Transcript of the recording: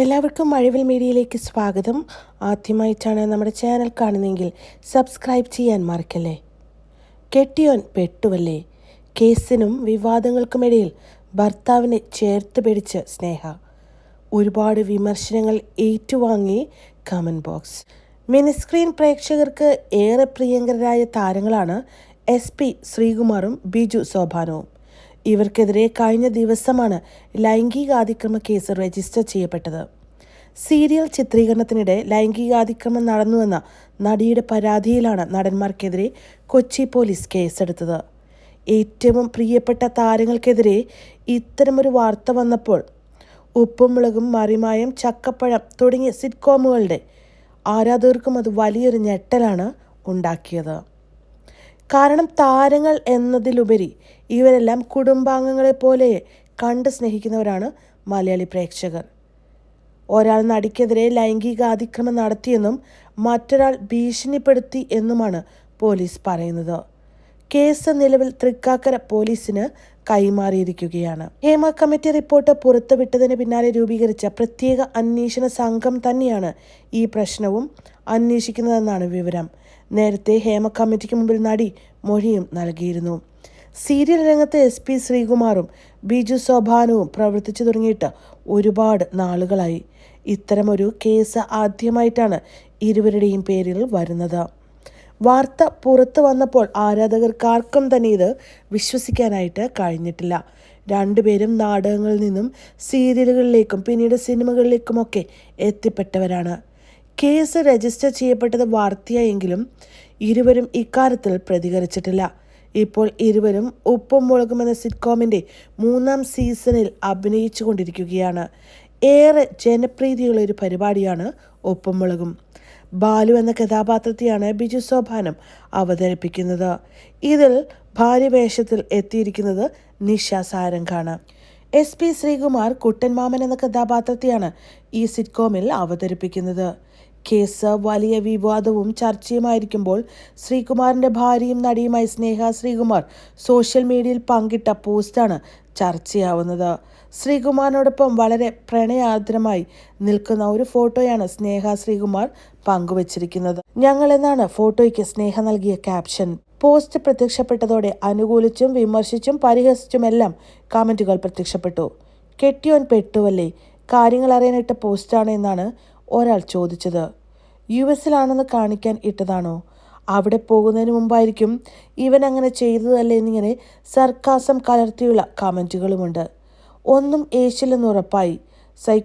എല്ലാവർക്കും മഴവിൽ മീഡിയയിലേക്ക് സ്വാഗതം. ആദ്യമായിട്ടാണ് നമ്മുടെ ചാനൽ കാണുന്നതെങ്കിൽ സബ്സ്ക്രൈബ് ചെയ്യാൻ മറക്കല്ലേ? കെട്ടിയോൻ പെട്ടുവല്ലേ? കേസിനും വിവാദങ്ങൾക്കുമിടയിൽ ഭർത്താവിനെ ചേർത്ത് പിടിച്ച് സ്നേഹ. ഒരുപാട് വിമർശനങ്ങൾ ഏറ്റുവാങ്ങി കമന്റ് ബോക്സ്. മിനിസ്ക്രീൻ പ്രേക്ഷകർക്ക് ഏറെ പ്രിയങ്കരായ താരങ്ങളാണ് എസ് പി ശ്രീകുമാറും ബിജു സോഭാനവും. ഇവർക്കെതിരെ കഴിഞ്ഞ ദിവസമാണ് ലൈംഗികാതിക്രമ കേസ് രജിസ്റ്റർ ചെയ്യപ്പെട്ടത്. സീരിയൽ ചിത്രീകരണത്തിനിടെ ലൈംഗികാതിക്രമം നടന്നുവെന്ന നടിയുടെ പരാതിയിലാണ് നടന്മാർക്കെതിരെ കൊച്ചി പോലീസ് കേസെടുത്തത്. ഏറ്റവും പ്രിയപ്പെട്ട താരങ്ങൾക്കെതിരെ ഇത്തരമൊരു വാർത്ത വന്നപ്പോൾ ഉപ്പും മുളകും മറിമായം ചക്കപ്പഴം തുടങ്ങിയ സിറ്റ്കോമുകളുടെ ആരാധകർക്കും അത് വലിയൊരു ഞെട്ടലാണ് ഉണ്ടാക്കിയത്. കാരണം താരങ്ങൾ എന്നതിലുപരി ഇവരെല്ലാം കുടുംബാംഗങ്ങളെ പോലെ കണ്ട് സ്നേഹിക്കുന്നവരാണ് മലയാളി പ്രേക്ഷകർ. ഒരാൾ നടിക്കെതിരെ ലൈംഗിക അതിക്രമം നടത്തിയെന്നും മറ്റൊരാൾ ഭീഷണിപ്പെടുത്തി എന്നുമാണ് പോലീസ് പറയുന്നത്. കേസ് നിലവിൽ തൃക്കാക്കര പോലീസിന് കൈമാറിയിരിക്കുകയാണ്. ഹേമ കമ്മിറ്റി റിപ്പോർട്ട് പുറത്തുവിട്ടതിന് പിന്നാലെ രൂപീകരിച്ച പ്രത്യേക അന്വേഷണ സംഘം തന്നെയാണ് ഈ പ്രശ്നവും അന്വേഷിക്കുന്നതെന്നാണ് വിവരം. നേരത്തെ ഹേമ കമ്മിറ്റിക്ക് മുമ്പിൽ നടി മൊഴിയും നൽകിയിരുന്നു. സീരിയൽ രംഗത്ത് എസ് പി ശ്രീകുമാറും ബിജു സോഭാനുവും പ്രവർത്തിച്ചു തുടങ്ങിയിട്ട് ഒരുപാട് നാളുകളായി. ഇത്തരമൊരു കേസ് ആദ്യമായിട്ടാണ് ഇരുവരുടെയും പേരിൽ വരുന്നത്. വാർത്ത പുറത്തു വന്നപ്പോൾ ആരാധകർക്കാർക്കും തന്നെ ഇത് വിശ്വസിക്കാനായിട്ട് കഴിഞ്ഞിട്ടില്ല. രണ്ടുപേരും നാടകങ്ങളിൽ നിന്നും സീരിയലുകളിലേക്കും പിന്നീട് സിനിമകളിലേക്കുമൊക്കെ എത്തിപ്പെട്ടവരാണ്. കേസ് രജിസ്റ്റർ ചെയ്യപ്പെട്ടത് വാർത്തയായെങ്കിലും ഇരുവരും ഇക്കാര്യത്തിൽ പ്രതികരിച്ചിട്ടില്ല. ഇപ്പോൾ ഇരുവരും ഉപ്പും മുളകും എന്ന സിറ്റ്കോമിന്റെ മൂന്നാം സീസണിൽ അഭിനയിച്ചു കൊണ്ടിരിക്കുകയാണ് ഏറെ ജനപ്രീതിയുള്ള ഒരു പരിപാടിയാണ് ഉപ്പും മുളകും ബാലു എന്ന കഥാപാത്രത്തെയാണ് ബിജു സോഭാനം അവതരിപ്പിക്കുന്നത്. ഇതിൽ ഭാര്യവേഷത്തിൽ എത്തിയിരിക്കുന്നത് നിഷ സാരംഗാണ്. എസ് പി ശ്രീകുമാർ കുട്ടൻമാമൻ എന്ന കഥാപാത്രത്തെയാണ് ഈ സിറ്റ്കോമിൽ അവതരിപ്പിക്കുന്നത്. കേസ് വലിയ വിവാദവും ചർച്ചയുമായിരിക്കുമ്പോൾ ശ്രീകുമാറിന്റെ ഭാര്യയും നടിയുമായി സ്നേഹ ശ്രീകുമാർ സോഷ്യൽ മീഡിയയിൽ പങ്കിട്ട പോസ്റ്റാണ് ചർച്ചയാവുന്നത്. ശ്രീകുമാറിനോടൊപ്പം വളരെ പ്രണയാർദ്രമായി നിൽക്കുന്ന ഒരു ഫോട്ടോയാണ് സ്നേഹ ശ്രീകുമാർ പങ്കുവച്ചിരിക്കുന്നത്. ഞങ്ങൾ എന്നാണ് ഫോട്ടോയ്ക്ക് സ്നേഹ നൽകിയ ക്യാപ്ഷൻ. പോസ്റ്റ് പ്രത്യക്ഷപ്പെട്ടതോടെ അനുകൂലിച്ചും വിമർശിച്ചും പരിഹസിച്ചുമെല്ലാം കമന്റുകൾ പ്രത്യക്ഷപ്പെട്ടു. കെട്ടിയോൻ പെട്ടുവല്ലേ? കാര്യങ്ങൾ അറിയാനിട്ട പോസ്റ്റാണ് എന്നാണ് ഒരാൾ ചോദിച്ചത് യു എസിലാണെന്ന് കാണിക്കാൻ ഇട്ടതാണോ? അവിടെ പോകുന്നതിന് മുമ്പായിരിക്കും ഇവൻ അങ്ങനെ ചെയ്തതല്ലേ എന്നിങ്ങനെ സർക്കാസം കലർത്തിയുള്ള കമന്റുകളുമുണ്ട് ഒന്നും ഏശില്ലെന്ന് ഉറപ്പായി. സൈ